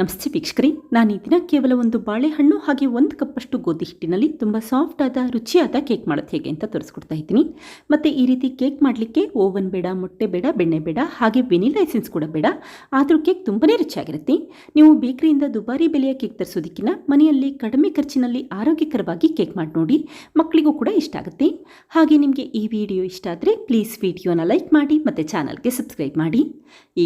ನಮಸ್ತೆ ವೀಕ್ಷಕರೇ, ನಾನು ಈ ದಿನ ಕೇವಲ ಒಂದು ಬಾಳೆಹಣ್ಣು ಹಾಗೆ ಒಂದು ಕಪ್ಪಷ್ಟು ಗೋಧಿ ಹಿಟ್ಟಿನಲ್ಲಿ ತುಂಬ ಸಾಫ್ಟ್ ಆದ, ರುಚಿಯಾದ ಕೇಕ್ ಮಾಡೋದು ಹೇಗೆ ಅಂತ ತೋರಿಸ್ಕೊಡ್ತಾ ಇದ್ದೀನಿ. ಮತ್ತು ಈ ರೀತಿ ಕೇಕ್ ಮಾಡಲಿಕ್ಕೆ ಓವನ್ ಬೇಡ, ಮೊಟ್ಟೆ ಬೇಡ, ಬೆಣ್ಣೆ ಬೇಡ, ಹಾಗೆ ವೆನಿಲಾ ಎಸೆನ್ಸ್ ಕೂಡ ಬೇಡ. ಆದರೂ ಕೇಕ್ ತುಂಬನೇ ರುಚಿಯಾಗಿರುತ್ತೆ. ನೀವು ಬೇಕರಿಯಿಂದ ದುಬಾರಿ ಬೆಲೆಯ ಕೇಕ್ ತರಿಸೋದಕ್ಕಿಂತ ಮನೆಯಲ್ಲಿ ಕಡಿಮೆ ಖರ್ಚಿನಲ್ಲಿ ಆರೋಗ್ಯಕರವಾಗಿ ಕೇಕ್ ಮಾಡಿ ನೋಡಿ, ಮಕ್ಕಳಿಗೂ ಕೂಡ ಇಷ್ಟ ಆಗುತ್ತೆ. ಹಾಗೆ ನಿಮಗೆ ಈ ವಿಡಿಯೋ ಇಷ್ಟ ಆದರೆ ಪ್ಲೀಸ್ ವಿಡಿಯೋನ ಲೈಕ್ ಮಾಡಿ, ಮತ್ತು ಚಾನಲ್ಗೆ ಸಬ್ಸ್ಕ್ರೈಬ್ ಮಾಡಿ.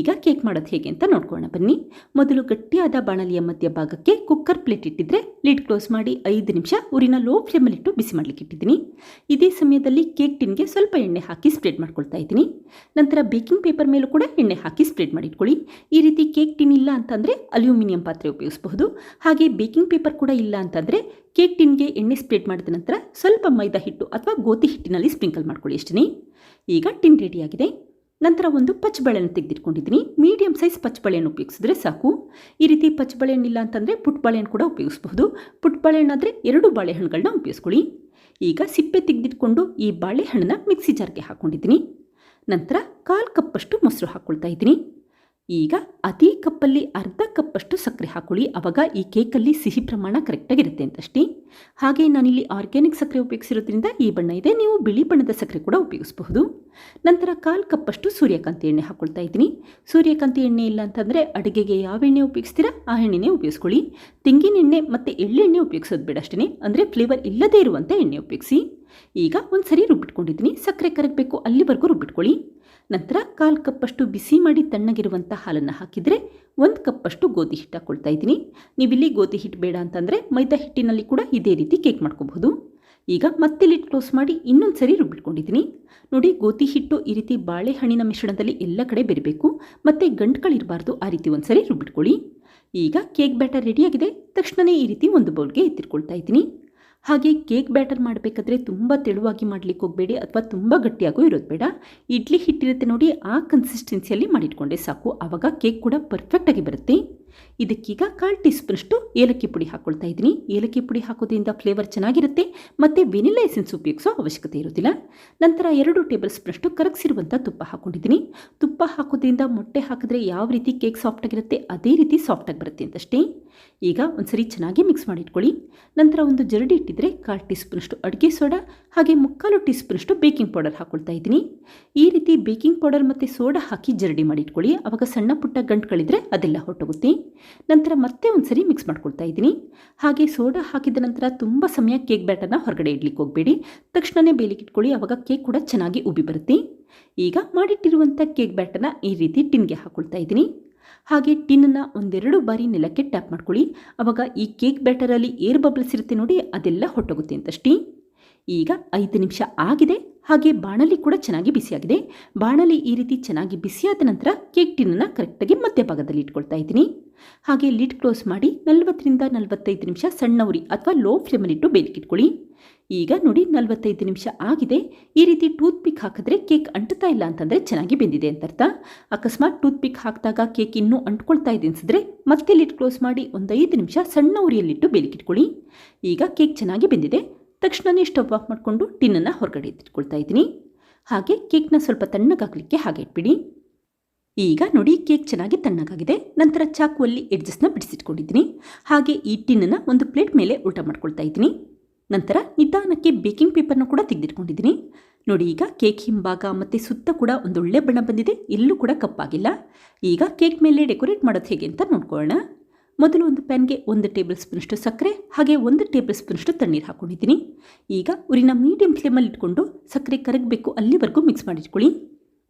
ಈಗ ಕೇಕ್ ಮಾಡೋದು ಹೇಗೆ ಅಂತ ನೋಡ್ಕೊಳ್ಳೋಣ ಬನ್ನಿ. ಮೊದಲು ಗಟ್ಟಿಯಾದ ಬಾಣಲಿಯ ಮಧ್ಯಭಾಗಕ್ಕೆ ಕುಕ್ಕರ್ ಪ್ಲೇಟ್ ಇಟ್ಟಿದ್ರೆ ಲಿಡ್ ಕ್ಲೋಸ್ ಮಾಡಿ ಐದು ನಿಮಿಷ ಊರಿನ ಲೋ ಫ್ಲೇಮಲ್ಲಿಟ್ಟು ಬಿಸಿ ಮಾಡಲಿಕ್ಕೆ ಇಟ್ಟಿದ್ದೀನಿ. ಇದೇ ಸಮಯದಲ್ಲಿ ಕೇಕ್ ಟಿನ್ಗೆ ಸ್ವಲ್ಪ ಎಣ್ಣೆ ಹಾಕಿ ಸ್ಪ್ರೆಡ್ ಮಾಡ್ಕೊಳ್ತಾ ಇದ್ದೀನಿ. ನಂತರ ಬೇಕಿಂಗ್ ಪೇಪರ್ ಮೇಲೂ ಕೂಡ ಎಣ್ಣೆ ಹಾಕಿ ಸ್ಪ್ರೆಡ್ ಮಾಡಿಟ್ಕೊಳ್ಳಿ. ಈ ರೀತಿ ಕೇಕ್ ಟಿನ್ ಇಲ್ಲ ಅಂತಂದರೆ ಅಲ್ಯೂಮಿನಿಯಂ ಪಾತ್ರೆ ಉಪಯೋಗಿಸಬಹುದು. ಹಾಗೆ ಬೇಕಿಂಗ್ ಪೇಪರ್ ಕೂಡ ಇಲ್ಲ ಅಂತಂದರೆ ಕೇಕ್ ಟಿನ್ಗೆ ಎಣ್ಣೆ ಸ್ಪ್ರೆಡ್ ಮಾಡಿದ ನಂತರ ಸ್ವಲ್ಪ ಮೈದಾ ಹಿಟ್ಟು ಅಥವಾ ಗೋಧಿ ಹಿಟ್ಟಿನಲ್ಲಿ ಸ್ಪ್ರಿಂಕಲ್ ಮಾಡ್ಕೊಳ್ಳಿ ಅಷ್ಟೇ ಈಗ ಟಿನ್ ರೆಡಿಯಾಗಿದೆ ನಂತರ ಒಂದು ಪಚ್ಚಬಳೆಯನ್ನು ತೆಗೆದಿಟ್ಕೊಂಡಿದ್ದೀನಿ. ಮೀಡಿಯಮ್ ಸೈಜ್ ಪಚ್ಚಬಳೆಯನ್ನು ಉಪಯೋಗಿಸಿದ್ರೆ ಸಾಕು. ಈ ರೀತಿ ಪಚ್ಚಬಳೆಹಣ್ಣಿಲ್ಲ ಅಂತಂದರೆ ಪುಟ್ ಬಾಳೆಹಣ್ಣು ಕೂಡ ಉಪಯೋಗಿಸಬಹುದು. ಪುಟ್ ಬಾಳೆಹಣ್ಣಾದರೆ ಎರಡು ಬಾಳೆಹಣ್ಣುಗಳನ್ನ ಉಪಯೋಗಿಸ್ಕೊಳ್ಳಿ. ಈಗ ಸಿಪ್ಪೆ ತೆಗೆದಿಟ್ಕೊಂಡು ಈ ಬಾಳೆಹಣ್ಣನ್ನ ಮಿಕ್ಸಿ ಜಾರ್ಗೆ ಹಾಕ್ಕೊಂಡಿದ್ದೀನಿ ನಂತರ ಕಾಲು ಕಪ್ಪಷ್ಟು ಮೊಸರು ಹಾಕ್ಕೊಳ್ತಾ ಇದ್ದೀನಿ. ಈಗ ಅತಿ ಕಪ್ಪಲ್ಲಿ ಅರ್ಧ ಕಪ್ಪಷ್ಟು ಸಕ್ಕರೆ ಹಾಕೊಳ್ಳಿ. ಆವಾಗ ಈ ಕೇಕಲ್ಲಿ ಸಿಹಿ ಪ್ರಮಾಣ ಕರೆಕ್ಟಾಗಿರುತ್ತೆ ಅಂತಷ್ಟೇ. ಹಾಗೆ ನಾನಿಲ್ಲಿ ಆರ್ಗ್ಯಾನಿಕ್ ಸಕ್ಕರೆ ಉಪಯೋಗಿಸಿರೋದ್ರಿಂದ ಈ ಬಣ್ಣ ಇದೆ. ನೀವು ಬಿಳಿ ಬಣ್ಣದ ಸಕ್ಕರೆ ಕೂಡ ಉಪಯೋಗಿಸಬಹುದು. ನಂತರ ಕಾಲು ಕಪ್ಪಷ್ಟು ಸೂರ್ಯಕಾಂತಿ ಎಣ್ಣೆ ಹಾಕ್ಕೊಳ್ತಾ ಇದ್ದೀನಿ. ಸೂರ್ಯಕಾಂತಿ ಎಣ್ಣೆ ಇಲ್ಲ ಅಂತಂದರೆ ಅಡುಗೆಗೆ ಯಾವ ಎಣ್ಣೆ ಉಪಯೋಗಿಸ್ತೀರಾ? ಆ ಎಣ್ಣೆನೇ ಉಪಯೋಗಿಸ್ಕೊಳ್ಳಿ. ತೆಂಗಿನ ಎಣ್ಣೆ ಮತ್ತು ಎಳ್ಳೆಣ್ಣೆ ಉಪಯೋಗಿಸೋದು ಬೇಡ ಅಷ್ಟೇ ಅಂದರೆ ಫ್ಲೇವರ್ ಇಲ್ಲದೇ ಇರುವಂಥ ಎಣ್ಣೆ ಉಪಯೋಗಿಸಿ. ಈಗ ಒಂದು ಸರಿ ರುಬ್ಬಿಟ್ಕೊಂಡಿದ್ದೀನಿ. ಸಕ್ಕರೆ ಕರಗಬೇಕು, ಅಲ್ಲಿವರೆಗೂ ರುಬ್ಬಿಟ್ಕೊಳ್ಳಿ. ನಂತರ ಕಾಲು ಕಪ್ಪಷ್ಟು ಬಿಸಿ ಮಾಡಿ ತಣ್ಣಗಿರುವಂಥ ಹಾಲನ್ನು ಹಾಕಿದರೆ ಒಂದು ಕಪ್ಪಷ್ಟು ಗೋಧಿ ಹಿಟ್ಟು ಹಾಕ್ಕೊಳ್ತಾ ಇದ್ದೀನಿ. ನೀವಿಲ್ಲಿ ಗೋಧಿ ಹಿಟ್ಟು ಬೇಡ ಅಂತಂದರೆ ಮೈದಾ ಹಿಟ್ಟಿನಲ್ಲಿ ಕೂಡ ಇದೇ ರೀತಿ ಕೇಕ್ ಮಾಡ್ಕೋಬಹುದು. ಈಗ ಮತ್ತೆ ಲಿಟ್ ಕ್ಲೋಸ್ ಮಾಡಿ ಇನ್ನೊಂದು ಸರಿ ರುಬ್ಬಿಟ್ಕೊಂಡಿದ್ದೀನಿ. ನೋಡಿ, ಗೋಧಿ ಹಿಟ್ಟು ಈ ರೀತಿ ಬಾಳೆಹಣ್ಣಿನ ಮಿಶ್ರಣದಲ್ಲಿ ಎಲ್ಲ ಕಡೆ ಬೆರಬೇಕು. ಮತ್ತು ಗಂಟುಗಳಿರಬಾರ್ದು ಆ ರೀತಿ ಒಂದು ಸರಿ ರುಬ್ಬಿಟ್ಕೊಳ್ಳಿ. ಈಗ ಕೇಕ್ ಬ್ಯಾಟರ್ ರೆಡಿಯಾಗಿದೆ ತಕ್ಷಣವೇ ಈ ರೀತಿ ಒಂದು ಬೌಲ್ಗೆ ಎತ್ತಿಟ್ಕೊಳ್ತಾ ಇದ್ದೀನಿ. ಹಾಗೆ ಕೇಕ್ ಬ್ಯಾಟರ್ ಮಾಡಬೇಕಾದ್ರೆ ತುಂಬ ತೆಳುವಾಗಿ ಮಾಡಲಿಕ್ಕೆ ಹೋಗಬೇಡಿ ಅಥವಾ ತುಂಬ ಗಟ್ಟಿಯಾಗೂ ಇರೋದು ಬೇಡ. ಇಡ್ಲಿ ಹಿಟ್ಟಿರುತ್ತೆ ನೋಡಿ, ಆ ಕನ್ಸಿಸ್ಟೆನ್ಸಿಯಲ್ಲಿ ಮಾಡಿಟ್ಕೊಂಡೆ ಸಾಕು. ಆವಾಗ ಕೇಕ್ ಕೂಡ ಪರ್ಫೆಕ್ಟಾಗಿ ಬರುತ್ತೆ. ಇದಕ್ಕೀಗ ಕಾಲು ಟೀ ಸ್ಪೂನಷ್ಟು ಏಲಕ್ಕಿ ಪುಡಿ ಹಾಕ್ಕೊಳ್ತಾ ಇದ್ದೀನಿ. ಏಲಕ್ಕಿ ಪುಡಿ ಹಾಕೋದ್ರಿಂದ ಫ್ಲೇವರ್ ಚೆನ್ನಾಗಿರುತ್ತೆ ಮತ್ತು ವೆನಿಲಾ ಎಸೆನ್ಸ್ ಉಪಯೋಗಿಸೋ ಅವಶ್ಯಕತೆ ಇರೋದಿಲ್ಲ. ನಂತರ ಎರಡು ಟೇಬಲ್ ಸ್ಪೂನಷ್ಟು ಕರಗಿಸಿರುವಂಥ ತುಪ್ಪ ಹಾಕ್ಕೊಂಡಿದ್ದೀನಿ ತುಪ್ಪ ಹಾಕೋದ್ರಿಂದ ಮೊಟ್ಟೆ ಹಾಕಿದ್ರೆ ಯಾವ ರೀತಿ ಕೇಕ್ ಸಾಫ್ಟಾಗಿರುತ್ತೆ ಅದೇ ರೀತಿ ಸಾಫ್ಟಾಗಿ ಬರುತ್ತೆ ಅಂತಷ್ಟೇ. ಈಗ ಒಂದ್ಸರಿ ಚೆನ್ನಾಗಿ ಮಿಕ್ಸ್ ಮಾಡಿಟ್ಕೊಳ್ಳಿ. ನಂತರ ಒಂದು ಜರಡಿ ಇಟ್ಟಿದ್ರೆ ಕಾಲು ಟೀ ಸ್ಪೂನಷ್ಟು ಅಡುಗೆ ಸೋಡಾ, ಹಾಗೆ ಮುಕ್ಕಾಲು ಟೀ ಸ್ಪೂನಷ್ಟು ಬೇಕಿಂಗ್ ಪೌಡರ್ ಹಾಕ್ಕೊಳ್ತಾ ಇದ್ದೀನಿ. ಈ ರೀತಿ ಬೇಕಿಂಗ್ ಪೌಡರ್ ಮತ್ತು ಸೋಡಾ ಹಾಕಿ ಜರಡಿ ಮಾಡಿಟ್ಕೊಳ್ಳಿ. ಆವಾಗ ಸಣ್ಣ ಪುಟ್ಟ ಗಂಟುಗಳಿದ್ರೆ ಅದೆಲ್ಲ ಹೊರಟೋಗುತ್ತೆ. ನಂತರ ಮತ್ತೆ ಒಂದ್ಸರಿ ಮಿಕ್ಸ್ ಮಾಡ್ಕೊಳ್ತಾ ಇದ್ದೀನಿ. ಹಾಗೆ ಸೋಡಾ ಹಾಕಿದ ನಂತರ ತುಂಬ ಸಮಯ ಕೇಕ್ ಬ್ಯಾಟರ್ನ ಹೊರಗಡೆ ಇಡ್ಲಿಕ್ಕೆ ಹೋಗಬೇಡಿ. ತಕ್ಷಣವೇ ಬೇಲಿಗೆ ಇಟ್ಕೊಳ್ಳಿ ಆವಾಗ ಕೇಕ್ ಕೂಡ ಚೆನ್ನಾಗಿ ಉಬ್ಬಿ ಬರುತ್ತೆ. ಈಗ ಮಾಡಿಟ್ಟಿರುವಂಥ ಕೇಕ್ ಬ್ಯಾಟರ್ನ ಈ ರೀತಿ ಟಿನ್ಗೆ ಹಾಕ್ಕೊಳ್ತಾ ಇದ್ದೀನಿ. ಹಾಗೆ ಟಿನ್ನನ್ನು ಒಂದೆರಡು ಬಾರಿ ನೆಲಕ್ಕೆ ಟ್ಯಾಪ್ ಮಾಡ್ಕೊಳ್ಳಿ. ಆವಾಗ ಈ ಕೇಕ್ ಬ್ಯಾಟರಲ್ಲಿ ಏರ್ ಬಬಲ್ಸ್ ಇರುತ್ತೆ ನೋಡಿ, ಅದೆಲ್ಲ ಹೊಟ್ಟೋಗುತ್ತೆ ಅಂತಷ್ಟೇ. ಈಗ ಐದು ನಿಮಿಷ ಆಗಿದೆ. ಹಾಗೆ ಬಾಣಲಿ ಕೂಡ ಚೆನ್ನಾಗಿ ಬಿಸಿಯಾಗಿದೆ. ಬಾಣಲಿ ಈ ರೀತಿ ಚೆನ್ನಾಗಿ ಬಿಸಿಯಾದ ನಂತರ ಕೇಕ್ ಟಿನ್ನನ್ನು ಕರೆಕ್ಟಾಗಿ ಮಧ್ಯಭಾಗದಲ್ಲಿ ಇಟ್ಕೊಳ್ತಾ ಇದ್ದೀನಿ. ಹಾಗೆ ಲಿಡ್ ಕ್ಲೋಸ್ ಮಾಡಿ ನಲವತ್ತರಿಂದ ನಲವತ್ತೈದು ನಿಮಿಷ ಸಣ್ಣ ಉರಿ ಅಥವಾ ಲೋ ಫ್ಲೇಮಲ್ಲಿಟ್ಟು ಬೇಲಿಕ್ಕಿಟ್ಕೊಳ್ಳಿ ಈಗ ನೋಡಿ ನಲವತ್ತೈದು ನಿಮಿಷ ಆಗಿದೆ. ಈ ರೀತಿ ಟೂತ್ ಪಿಕ್ ಹಾಕಿದ್ರೆ ಕೇಕ್ ಅಂಟುತ್ತಾ ಇಲ್ಲ ಅಂತಂದರೆ ಚೆನ್ನಾಗಿ ಬೆಂದಿದೆ ಅಂತ ಅರ್ಥ ಅಕಸ್ಮಾತ್ ಟೂತ್ ಪಿಕ್ ಹಾಕಿದಾಗ ಕೇಕ್ ಇನ್ನೂ ಅಂಟ್ಕೊಳ್ತಾ ಇದೆ ಅನಿಸಿದ್ರೆ ಮತ್ತೆ ಲಿಟ್ ಕ್ಲೋಸ್ ಮಾಡಿ ಒಂದು ಐದು ನಿಮಿಷ ಸಣ್ಣ ಉರಿಯಲ್ಲಿಟ್ಟು ಬೇಲಿಕ್ಕಿಟ್ಕೊಳ್ಳಿ ಈಗ ಕೇಕ್ ಚೆನ್ನಾಗಿ ಬೆಂದಿದೆ. ತಕ್ಷಣವೇ ಸ್ಟವ್ ಆಫ್ ಮಾಡಿಕೊಂಡು ಟಿನ್ನನ್ನು ಹೊರಗಡೆ ಎತ್ತಿಟ್ಕೊಳ್ತಾ ಇದ್ದೀನಿ. ಹಾಗೆ ಕೇಕ್ನ ಸ್ವಲ್ಪ ತಣ್ಣಗಾಗಲಿಕ್ಕೆ ಹಾಗೆ ಇಟ್ಬಿಡಿ. ಈಗ ನೋಡಿ ಕೇಕ್ ಚೆನ್ನಾಗಿ ತಣ್ಣಗಾಗಿದೆ. ನಂತರ ಚಾಕುವಲ್ಲಿ ಎಡ್ಜಸ್ನ ಬಿಡಿಸಿಟ್ಕೊಂಡಿದ್ದೀನಿ. ಹಾಗೆ ಈ ಟಿನ್ನನ್ನು ಒಂದು ಪ್ಲೇಟ್ ಮೇಲೆ ಊಟ ಮಾಡ್ಕೊಳ್ತಾ ಇದ್ದೀನಿ. ನಂತರ ನಿಧಾನಕ್ಕೆ ಬೇಕಿಂಗ್ ಪೇಪರ್ನ ಕೂಡ ತೆಗೆದಿಟ್ಕೊಂಡಿದ್ದೀನಿ. ನೋಡಿ ಈಗ ಕೇಕ್ ಹಿಂಭಾಗ ಮತ್ತು ಸುತ್ತ ಕೂಡ ಒಂದೊಳ್ಳೆ ಬಣ್ಣ ಬಂದಿದೆ, ಎಲ್ಲೂ ಕೂಡ ಕಪ್ಪಾಗಿಲ್ಲ. ಈಗ ಕೇಕ್ ಮೇಲೆ ಡೆಕೋರೇಟ್ ಮಾಡೋದು ಹೇಗೆ ಅಂತ ನೋಡ್ಕೊಳ್ಳೋಣ. ಮೊದಲು ಒಂದು ಪ್ಯಾನ್ಗೆ ಒಂದು ಟೇಬಲ್ ಸ್ಪೂನಷ್ಟು ಸಕ್ಕರೆ, ಹಾಗೆ ಒಂದು ಟೇಬಲ್ ಸ್ಪೂನಷ್ಟು ತಣ್ಣೀರು ಹಾಕ್ಕೊಂಡಿದ್ದೀನಿ ಈಗ ಊರಿನ ಮೀಡಿಯಂ ಫ್ಲೇಮಲ್ಲಿ ಇಟ್ಕೊಂಡು ಸಕ್ಕರೆ ಕರಗಬೇಕು ಅಲ್ಲಿವರೆಗೂ ಮಿಕ್ಸ್ ಮಾಡಿಟ್ಕೊಳ್ಳಿ.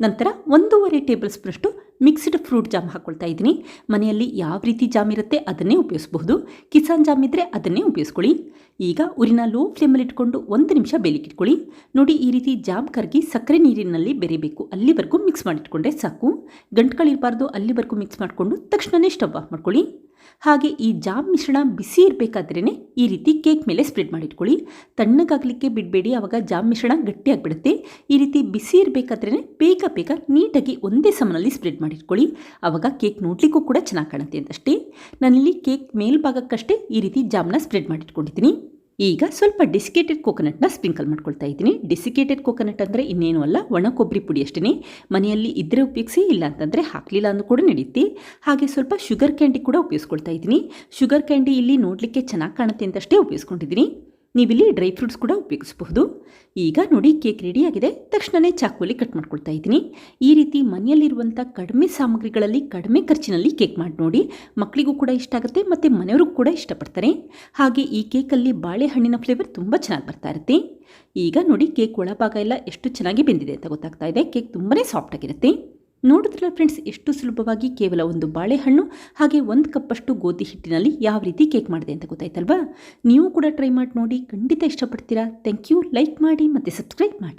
ನಂತರ ಒಂದೂವರೆ ಟೇಬಲ್ ಸ್ಪೂನಷ್ಟು ಮಿಕ್ಸ್ಡ್ ಫ್ರೂಟ್ ಜಾಮ್ ಹಾಕ್ಕೊಳ್ತಾ ಇದ್ದೀನಿ. ಮನೆಯಲ್ಲಿ ಯಾವ ರೀತಿ ಜಾಮ್ ಇರುತ್ತೆ ಅದನ್ನೇ ಉಪಯೋಗಿಸಬಹುದು. ಕಿಸಾನ್ ಜಾಮ್ ಇದ್ದರೆ ಅದನ್ನೇ ಉಪಯೋಗಿಸ್ಕೊಳ್ಳಿ. ಈಗ ಉರಿನ ಲೋ ಫ್ಲೇಮಲ್ಲಿ ಇಟ್ಕೊಂಡು ಒಂದು ನಿಮಿಷ ಬೇಲಿಕ್ಕಿಟ್ಕೊಳ್ಳಿ ನೋಡಿ ಈ ರೀತಿ ಜಾಮ್ ಕರಗಿ ಸಕ್ಕರೆ ನೀರಿನಲ್ಲಿ ಬೆರಿಬೇಕು. ಅಲ್ಲಿವರೆಗೂ ಮಿಕ್ಸ್ ಮಾಡಿಟ್ಕೊಂಡ್ರೆ ಸಾಕು. ಗಂಟುಗಳಿರಬಾರ್ದು ಅಲ್ಲಿವರೆಗೂ ಮಿಕ್ಸ್ ಮಾಡಿಕೊಂಡು ತಕ್ಷಣವೇ ಸ್ಟವ್ ಆಫ್ ಮಾಡ್ಕೊಳ್ಳಿ. ಹಾಗೆ ಈ ಜಾಮ್ ಮಿಶ್ರಣ ಬಿಸಿ ಇರಬೇಕಾದ್ರೇ ಈ ರೀತಿ ಕೇಕ್ ಮೇಲೆ ಸ್ಪ್ರೆಡ್ ಮಾಡಿಟ್ಕೊಳ್ಳಿ. ತಣ್ಣಗಾಗಲಿಕ್ಕೆ ಬಿಡಬೇಡಿ ಆವಾಗ ಜಾಮ್ ಮಿಶ್ರಣ ಗಟ್ಟಿಯಾಗಿಬಿಡುತ್ತೆ. ಈ ರೀತಿ ಬಿಸಿ ಇರಬೇಕಾದ್ರೇ ಬೇಗ ಬೇಗ ನೀಟಾಗಿ ಒಂದೇ ಸಮನಲ್ಲಿ ಸ್ಪ್ರೆಡ್ ಮಾಡಿಟ್ಕೊಳ್ಳಿ. ಆವಾಗ ಕೇಕ್ ನೋಡಲಿಕ್ಕೂ ಕೂಡ ಚೆನ್ನಾಗಿ ಕಾಣುತ್ತೆ ಅಂತಷ್ಟೇ. ನಾನಿಲ್ಲಿ ಕೇಕ್ ಮೇಲ್ಭಾಗಕ್ಕಷ್ಟೇ ಈ ರೀತಿ ಜಾಮ್ನ ಸ್ಪ್ರೆಡ್ ಮಾಡಿಟ್ಕೊಂಡಿದ್ದೀನಿ. ಈಗ ಸ್ವಲ್ಪ ಡಿಸಿಕೇಟೆಡ್ ಕೋಕೋನಟ್ನ ಸ್ಪ್ರಿಂಕಲ್ ಮಾಡ್ಕೊಳ್ತಾ ಇದ್ದೀನಿ. ಡಿಸಿಕೇಟೆಡ್ ಕೋಕೋನಟ್ ಅಂದರೆ ಇನ್ನೇನು ಅಲ್ಲ, ಒಣ ಕೊಬ್ಬರಿ ಪುಡಿ ಅಷ್ಟೇ ಮನೆಯಲ್ಲಿ ಇದ್ದರೆ ಉಪಯೋಗಿಸಿ, ಇಲ್ಲ ಅಂತಂದರೆ ಹಾಕಲಿಲ್ಲ ಅಂದ್ರೂ ಕೂಡ ನಡೆಯುತ್ತೆ ಹಾಗೆ ಸ್ವಲ್ಪ ಶುಗರ್ ಕ್ಯಾಂಡಿ ಕೂಡ ಉಪಯೋಗಿಸ್ಕೊಳ್ತಾ ಇದ್ದೀನಿ. ಶುಗರ್ ಕ್ಯಾಂಡಿ ಇಲ್ಲಿ ನೋಡಲಿಕ್ಕೆ ಚೆನ್ನಾಗಿ ಕಾಣುತ್ತೆ ಅಂತಷ್ಟೇ ಉಪಯೋಗಿಸ್ಕೊಂಡಿದ್ದೀನಿ. ನೀವಿಲ್ಲಿ ಡ್ರೈ ಫ್ರೂಟ್ಸ್ ಕೂಡ ಉಪಯೋಗಿಸಬಹುದು. ಈಗ ನೋಡಿ ಕೇಕ್ ರೆಡಿಯಾಗಿದೆ ತಕ್ಷಣವೇ ಚಾಕುವಲ್ಲಿ ಕಟ್ ಮಾಡ್ಕೊಳ್ತಾ ಇದ್ದೀನಿ. ಈ ರೀತಿ ಮನೆಯಲ್ಲಿರುವಂಥ ಕಡಿಮೆ ಸಾಮಗ್ರಿಗಳಲ್ಲಿ ಕಡಿಮೆ ಖರ್ಚಿನಲ್ಲಿ ಕೇಕ್ ಮಾಡಿ ನೋಡಿ. ಮಕ್ಕಳಿಗೂ ಕೂಡ ಇಷ್ಟ ಆಗುತ್ತೆ, ಮತ್ತು ಮನೆಯವ್ರಿಗೂ ಕೂಡ ಇಷ್ಟಪಡ್ತಾರೆ. ಹಾಗೆ ಈ ಕೇಕಲ್ಲಿ ಬಾಳೆಹಣ್ಣಿನ ಫ್ಲೇವರ್ ತುಂಬ ಚೆನ್ನಾಗಿ ಬರ್ತಾ ಇರುತ್ತೆ. ಈಗ ನೋಡಿ ಕೇಕ್ ಒಳಭಾಗ ಎಲ್ಲ ಎಷ್ಟು ಚೆನ್ನಾಗಿ ಬೆಂದಿದೆ ಅಂತ ಗೊತ್ತಾಗ್ತಾ ಇದೆ. ಕೇಕ್ ತುಂಬಾ ಸಾಫ್ಟ್ ಆಗಿರುತ್ತೆ. ನೋಡಿದ್ರಲ್ಲ ಫ್ರೆಂಡ್ಸ್ ಎಷ್ಟು ಸುಲಭವಾಗಿ ಕೇವಲ ಒಂದು ಬಾಳೆಹಣ್ಣು, ಹಾಗೆ ಒಂದು ಕಪ್ಪಷ್ಟು ಗೋಧಿ ಹಿಟ್ಟಿನಲ್ಲಿ ಯಾವ ರೀತಿ ಕೇಕ್ ಮಾಡಿದೆ ಅಂತ ಗೊತ್ತಾಯ್ತಲ್ವಾ? ನೀವು ಕೂಡ ಟ್ರೈ ಮಾಡಿ ನೋಡಿ, ಖಂಡಿತ ಇಷ್ಟಪಡ್ತೀರಾ? ಥ್ಯಾಂಕ್ ಯು ಲೈಕ್ ಮಾಡಿ ಮತ್ತು ಸಬ್ಸ್ಕ್ರೈಬ್ ಮಾಡಿ.